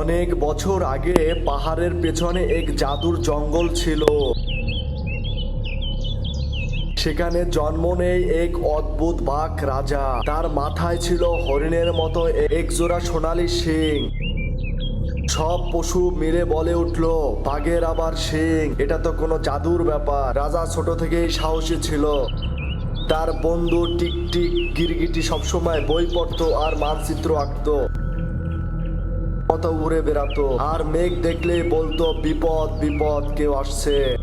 অনেক বছর আগে পাহাড়ের পেছনে এক জাদুর জঙ্গল ছিল। সেখানে জন্ম নেই এক অদ্ভুত বাঘ রাজা। তার মাথায় ছিল হরিণের মতো এক জোড়া সোনালী শিং। সব পশু মেরে বলে উঠল, বাঘের আবার সিং এটা তো কোনো জাদুর ব্যাপার। রাজা ছোট থেকেই সাহসী ছিল। তার বন্ধু টিকটিক গিরগিটি সবসময় বই পড়তো আর মানচিত্র আঁকতো। কত উড়ে বেড়াতো। আর মেঘ দেখলেই বলতো, বিপদ বিপদ, কেউ আসছে।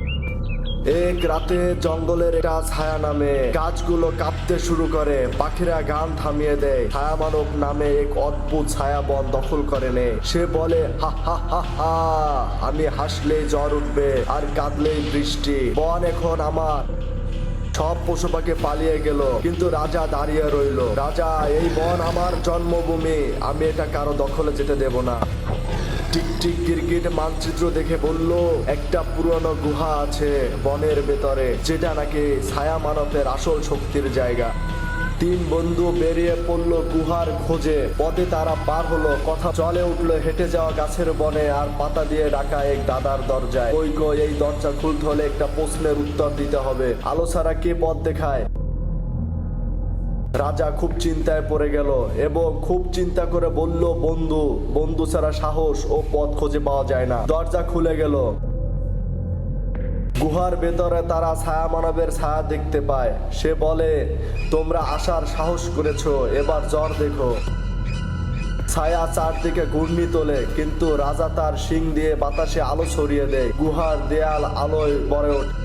এক রাতে জঙ্গলের একটা ছায়া নামে। গাছগুলো কাঁপতে শুরু করে, পাখিরা গান থামিয়ে দেয়। ছায়া মানব নামে এক অদ্ভুত ছায়া বন দখল করে নে। সে বলে, হা হা হা হা, আমি হাসলেই জ্বর উঠবে, আর কাঁদলেই বৃষ্টি। বন এখন আমার। সব পশু পাখি পালিয়ে গেল, কিন্তু রাজা দাঁড়িয়ে রইল। রাজা, এই বন আমার জন্মভূমি, আমি এটা কারও দখলে যেতে দেব না। টিকটিক গিরগিট মানচিত্র দেখে বলল, একটা পুরনো গুহা আছে বনের ভেতরে, যেটা নাকি ছায়া মানবের আসল শক্তির জায়গা। তিন বন্ধু বেরিয়ে পড়ল গুহার খোঁজে। পথে তারা পার হলো, কথা চলে উঠল, হেঁটে যাওয়া গাছের বনে আর পাতা দিয়ে ডাকা এক দাদার দরজায়। কই কই, এই দরজা খুলতে হলে একটা প্রশ্নের উত্তর দিতে হবে। আলো ছাড়া কে পথ দেখায়? রাজা খুব চিন্তায় পড়ে গেল এবং খুব চিন্তা করে বলল, বন্ধু বন্ধু ছাড়া সাহস ও পথ খুঁজে পাওয়া যায় না। দরজা খুলে গেল। গুহার ভেতরে তারা ছায়া মানবের ছায়া দেখতে পায়। সে বলে, তোমরা আসার সাহস করেছ, এবার জ্বর দেখো। ছায়া চারদিকে ঘূর্ণি তোলে, কিন্তু রাজা তার শিং দিয়ে বাতাসে আলো ছড়িয়ে দেয়। গুহার দেয়াল আলোয় ভরে ওঠে।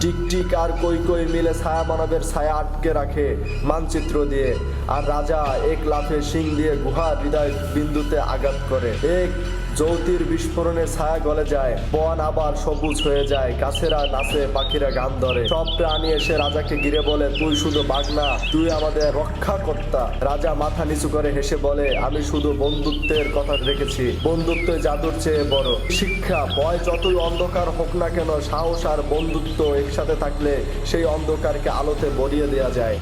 টিকটিক আর কই কই মিলে ছায়া মানবের ছায়া আটকে রাখে মানচিত্র দিয়ে, আর রাজা এক লাফে শিং দিয়ে গুহার হৃদয় বিন্দুতে আঘাত করে। এক জ্যোতির বিস্ফোরণে ছায়া গলে যায়, বন আবার সবুজ হয়ে যায়, গাছেরা নাচে, পাখিরা গান ধরে। সব প্রাণী এসে রাজাকে ঘিরে বলে, তুই শুধু বাঘ না, তুই আমাদের রক্ষাকর্তা। রাজা মাথা নিচু করে হেসে বলে, আমি শুধু বন্ধুত্বের কথা রেখেছি। বন্ধুত্ব জাদুর চেয়ে বড়। শিক্ষা, ভয় যতই অন্ধকার হোক না কেন, সাহস আর বন্ধুত্ব একসাথে থাকলে সেই অন্ধকারকে আলোতে ভরিয়ে দেওয়া যায়।